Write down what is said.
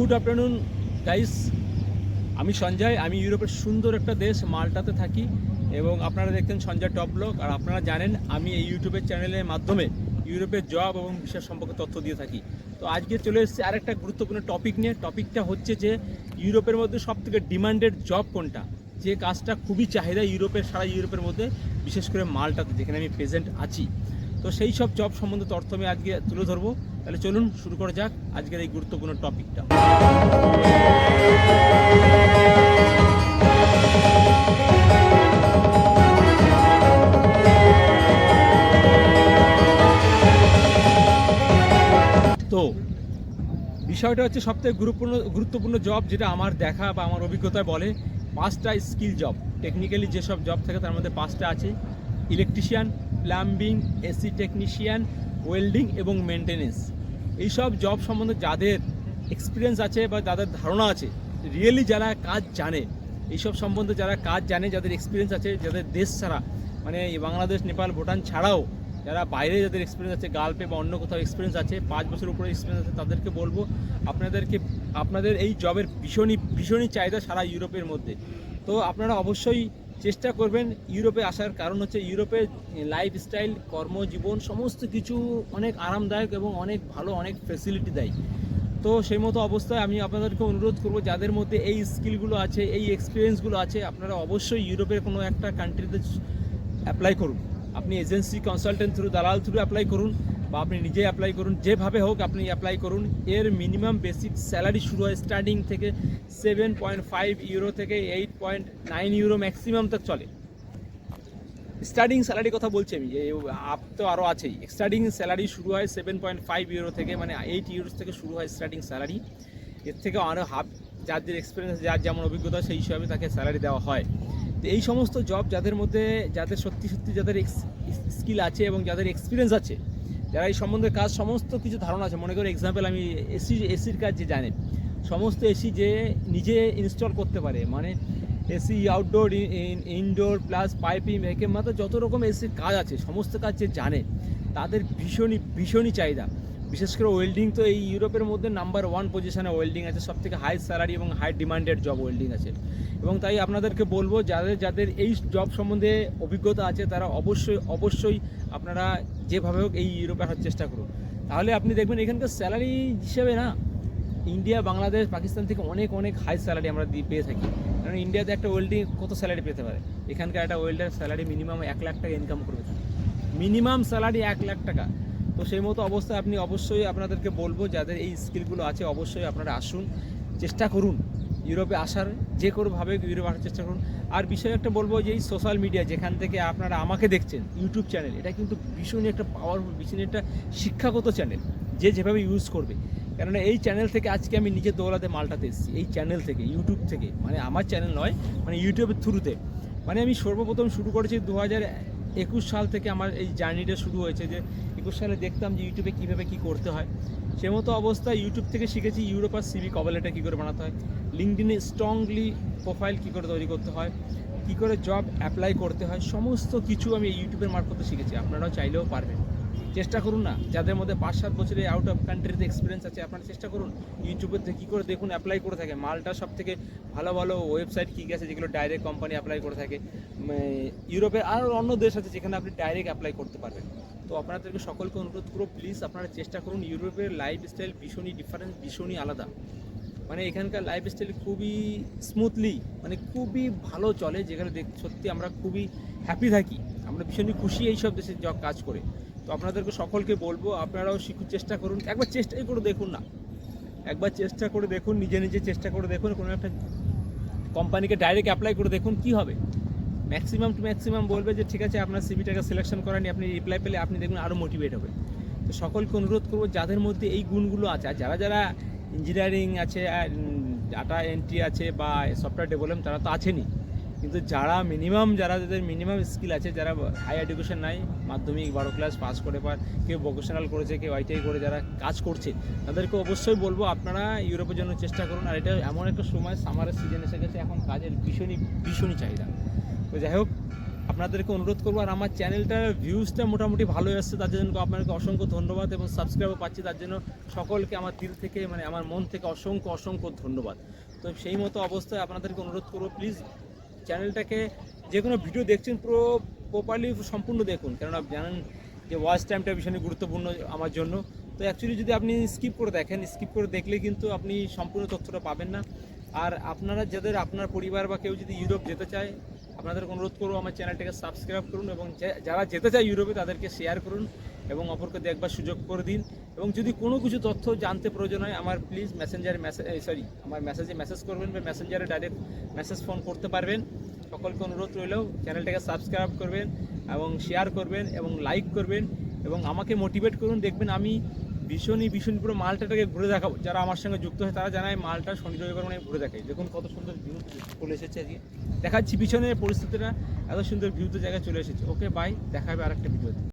Good afternoon guys আমি সঞ্জয়, আমি ইউরোপের সুন্দর একটা দেশ, মাল্টাতে থাকি, এবং আপনারা দেখতেন সঞ্জয় টপ ব্লগ, আর আপনারা জানেন আমি এই ইউটিউবের চ্যানেলের মাধ্যমে ইউরোপের জব এবং বিশেষ সম্পর্কে তথ্য দিয়ে থাকি। তো আজকে চলে এসেছি আরেকটা গুরুত্বপূর্ণ টপিক নিয়ে। টপিকটা হচ্ছে যে, ইউরোপের মধ্যে সবথেকে ডিমান্ডেড জব কোনটা? যে কাজটা খুবই চাহিদা ইউরোপের, সারা ইউরোপের মধ্যে, বিশেষ করে মালটাতে, যেখানে আমি প্রেজেন্ট আছি। তো সেই সব জব সম্বন্ধে তথ্য আমি আজকে তুলে ধরবো। তাহলে চলুন শুরু করা যাক আজকের এই গুরুত্বপূর্ণ টপিকটা। তো বিষয়টা হচ্ছে সবথেকে গুরুত্বপূর্ণ গুরুত্বপূর্ণ জব যেটা আমার দেখা বা আমার অভিজ্ঞতায় বলে, পাঁচটা স্কিল জব টেকনিক্যালি যেসব জব থাকে তার মধ্যে পাঁচটা আছে। Electrician plumbing, AC technician, welding এবং মেনটেনেন্স এইসব জব সম্বন্ধে যাদের এক্সপিরিয়েন্স আছে বা যাদের ধারণা আছে রিয়েলি যারা কাজ জানে, এইসব সম্বন্ধে যারা কাজ জানে, যাদের এক্সপিরিয়েন্স আছে, যাদের দেশ ছাড়া মানে বাংলাদেশ, নেপাল, ভুটান ছাড়াও যারা বাইরে যাদের এক্সপিরিয়েন্স আছে গালপে বা অন্য কোথাও এক্সপিরিয়েন্স আছে, পাঁচ বছর উপরে এক্সপিরিয়েন্স আছে, তাদেরকে বলব, আপনাদেরকে, আপনাদের এই জবের ভীষণই ভীষণই চাহিদা সারা ইউরোপের মধ্যে। তো আপনারা অবশ্যই চেষ্টা করবেন ইউরোপে আসার কারণ হচ্ছে ইউরোপে লাইফস্টাইল কর্মজীবন, সমস্ত কিছু অনেক আরামদায়ক এবং অনেক ভালো, অনেক ফেসিলিটি দেয়। তো সেই মতো অবস্থায় আমি আপনাদেরকে অনুরোধ করব, যাদের মধ্যে এই স্কিলগুলো আছে, এই এক্সপিরিয়েন্সগুলো আছে, আপনারা অবশ্যই ইউরোপের কোনো একটা কান্ট্রিতে অ্যাপ্লাই করুন। আপনি এজেন্সি কনসালটেন্ট থ্রু দালাল থ্রু অ্যাপ্লাই করুন বা আপনি নিজে অ্যাপ্লাই করুন, যেভাবে হোক আপনি অ্যাপ্লাই করুন। এর মিনিমাম বেসিক স্যালারি শুরু হয় স্টার্টিং থেকে সেভেন পয়েন্ট ফাইভ ইউরো থেকে eight point nine euro maximum তক চলে। স্টার্টিং স্যালারি কথা বলছি আমি যে আপ তো আরও আছেই। স্টার্টিং স্যালারি শুরু হয় সেভেন পয়েন্ট ফাইভ ইউরো থেকে মানে এইট ইউরোস থেকে শুরু হয় স্টার্টিং স্যালারি এর থেকে আরও হাফ যাদের এক্সপিরিয়েন্স যার যেমন অভিজ্ঞতা সেই হিসাবে তাকে স্যালারি দেওয়া হয়। তো এই সমস্ত জব যাদের মধ্যে, যাদের সত্যি সত্যি যাদের স্কিল আছে এবং যাদের এক্সপিরিয়েন্স আছে, যারা এই সম্বন্ধে কাজ, সমস্ত কিছু ধারণা আছে। মনে করো এক্সাম্পল আমি এসি এসির কাজ যে জানেন সমস্ত এসি যে নিজে ইনস্টল করতে পারে মানে AC outdoor indoor plus piping একে মাত্র যত রকম এসির কাজ আছে, সমস্ত কাজ যে জানে, তাদের ভীষণই ভীষণই চাহিদা। বিশেষ করে ওয়েল্ডিং তো এই ইউরোপের মধ্যে নাম্বার ওয়ান পজিশনে ওয়েল্ডিং আছে সব থেকে হাই স্যালারি এবং হাই ডিমান্ডেড জব ওয়েল্ডিং আছে। এবং তাই আপনাদেরকে বলব, যাদের যাদের এই জব সম্বন্ধে অভিজ্ঞতা আছে, তারা অবশ্যই অবশ্যই আপনারা যেভাবে হোক এই ইউরোপে আসার চেষ্টা করুন। তাহলে আপনি দেখবেন এখানকার স্যালারি হিসেবে না, ইন্ডিয়া, বাংলাদেশ, পাকিস্তান থেকে অনেক অনেক হাই স্যালারি আমরা পেয়ে থাকি। কারণ ইন্ডিয়াতে একটা ওয়েল্ডিং কত স্যালারি পেতে পারে? এখানকার একটা ওয়েল্ডার স্যালারি মিনিমাম এক লাখ টাকা ইনকাম করবে। মিনিমাম স্যালারি এক লাখ টাকা। তো সেই মতো অবস্থায় আপনি অবশ্যই আপনাদেরকে বলব, যাদের এই স্কিলগুলো আছে, অবশ্যই আপনারা আসুন, চেষ্টা করুন, ইউরোপে আসার, যে কোনোভাবে ইউরোপে আসার চেষ্টা করুন। আর বিষয় একটা বলব, যে এই সোশ্যাল মিডিয়া যেখান থেকে আপনারা আমাকে দেখছেন, ইউটিউব চ্যানেল এটা কিন্তু ভীষণই একটা পাওয়ারফুল ভীষণই একটা শিক্ষাগত চ্যানেল যে যেভাবে ইউজ করবে। কেননা এই চ্যানেল থেকে আজকে আমি নিজে দৌড়াতে মালটাতে এসেছি এই চ্যানেল থেকে, ইউটিউব থেকে। মানে আমার চ্যানেল নয় মানে ইউটিউবের থ্রুতে মানে আমি সর্বপ্রথম শুরু করেছি দু হাজার একুশ সাল থেকে আমার এই জার্নিটা শুরু হয়েছে যে একুশ সালে দেখতাম যে ইউটিউবে কীভাবে কী করতে হয়। সে মতো অবস্থায় ইউটিউব থেকে শিখেছি ইউরোপার সিভি কভালেটা কী করে বানাতে হয় লিঙ্কডিনে স্ট্রংলি প্রোফাইল কী করে তৈরি করতে হয়, কী করে জব অ্যাপ্লাই করতে হয়, সমস্ত কিছু আমি ইউটিউবের মারফতে শিখেছি, আপনারাও চাইলেও পারবেন। চেষ্টা করুন না। যাদের মধ্যে পাঁচ সাত বছরে আউট অফ কান্ট্রিতে এক্সপিরিয়েন্স আছে, আপনারা চেষ্টা করুন ইউটিউবের কী করে দেখুন অ্যাপ্লাই করে থাকে। মালটা সব থেকে ভালো ভালো ওয়েবসাইট কী আছে যেগুলো ডাইরেক্ট কোম্পানি অ্যাপ্লাই করে থাকে। ইউরোপের আরও অন্য দেশ আছে যেখানে আপনি ডাইরেক্ট অ্যাপ্লাই করতে পারবেন। তো আপনাদেরকে সকলকে অনুরোধ করব প্লিজ আপনারা চেষ্টা করুন, ইউরোপের লাইফস্টাইল ভীষণই ডিফারেন্স ভীষণই আলাদা। মানে এখানকার লাইফস্টাইল খুবই স্মুথলি মানে খুবই ভালো চলে, যেখানে দেখ, সত্যি আমরা খুবই হ্যাপি থাকি। আমরা ভীষণই খুশি এইসব দেশে কাজ করে। তো আপনাদেরকে সকলকে বলব, আপনারাও শিখুর চেষ্টা করুন। একবার চেষ্টাই করে দেখুন না। একবার চেষ্টা করে দেখুন, নিজে নিজে চেষ্টা করে দেখুন, কোনো একটা কোম্পানিকে ডাইরেক্ট অ্যাপ্লাই করে দেখুন কি হবে। ম্যাক্সিমাম টু ম্যাক্সিমাম বলবে যে, ঠিক আছে, আপনার সিভিটাকে সিলেকশন করেনি আপনি রিপ্লাই পেলে আপনি দেখবেন আরও মোটিভেট হবে। তো সকলকে অনুরোধ করব, যাদের মধ্যে এই গুণগুলো আছে, আর যারা যারা ইঞ্জিনিয়ারিং আছে ডাটা এন্ট্রি আছে বা সফটওয়্যার ডেভেলপমেন্ট তারা তো আছেনই। কিন্তু যারা মিনিমাম যারা যাদের মিনিমাম স্কিল আছে, যারা হাই এডুকেশন নাই, মাধ্যমিক বারো ক্লাস পাস করে বা কেউ ভোকেশনাল করেছে, কেউ আইটিআই করে যারা কাজ করছে, তাদেরকে অবশ্যই বলব আপনারা ইউরোপের জন্য চেষ্টা করুন। আর এটা এমন একটা সময় সামারের সিজন এসে গেছে, এখন কাজের ভীষণই ভীষণই চাহিদা। তো যাই হোক, আপনাদেরকে অনুরোধ করব, আর আমার চ্যানেলটার ভিউজটা মোটামুটি ভালোই আসছে, তার জন্য আপনাকে অসংখ্য ধন্যবাদ এবং সাবস্ক্রাইবও পাচ্ছি, তার জন্য সকলকে আমার দিল থেকে মানে আমার মন থেকে অসংখ্য অসংখ্য ধন্যবাদ। তো সেই মতো অবস্থায় আপনাদেরকে অনুরোধ করব প্লিজ চ্যানেলটাকে যে কোনো ভিডিও দেখছেন, পুরো প্রপারলি সম্পূর্ণ দেখুন। কেননা জানেন যে ওয়াচ টাইমটা ভীষণ গুরুত্বপূর্ণ আমার জন্য। তো অ্যাকচুয়ালি যদি আপনি স্কিপ করে দেখেন স্কিপ করে দেখলে কিন্তু আপনি সম্পূর্ণ তথ্যটা পাবেন না। আর আপনারা যাদের, আপনার পরিবার বা কেউ যদি ইউরোপ যেতে চায় আপনাদের অনুরোধ করব আমার চ্যানেলটাকে সাবস্ক্রাইব করুন এবং যারা যেতে চায় ইউরোপে তাদেরকে শেয়ার করুন এবং অপরকে দেখবার সুযোগ করে দিন। এবং যদি কোনো কিছু তথ্য জানতে প্রয়োজন হয়, আমার প্লিজ মেসেঞ্জারে মেসেজ সরি আমার মেসেজে মেসেজ করবেন বা মেসেঞ্জারে ডাইরেক্ট মেসেজ ফোন করতে পারবেন। সকলকে অনুরোধ রইলেও চ্যানেলটাকে সাবস্ক্রাইব করবেন এবং শেয়ার করবেন এবং লাইক করবেন এবং আমাকে মোটিভেট করুন। দেখবেন আমি ভীষণই, ভীষণ পুরো মালটাটাকে ঘুরে দেখাবো। যারা আমার সঙ্গে যুক্ত হয়, তারা জানায় মালটা শনি রবিবার মানে ঘুরে দেখাই দেখুন কত সুন্দর ভিউ চলে এসেছে আজকে। দেখাচ্ছি, পিছনের পরিস্থিতিটা এত সুন্দর ভিউ তো জায়গায় চলে এসেছে। ওকে বাই দেখাবে আর একটা ভিডিওতে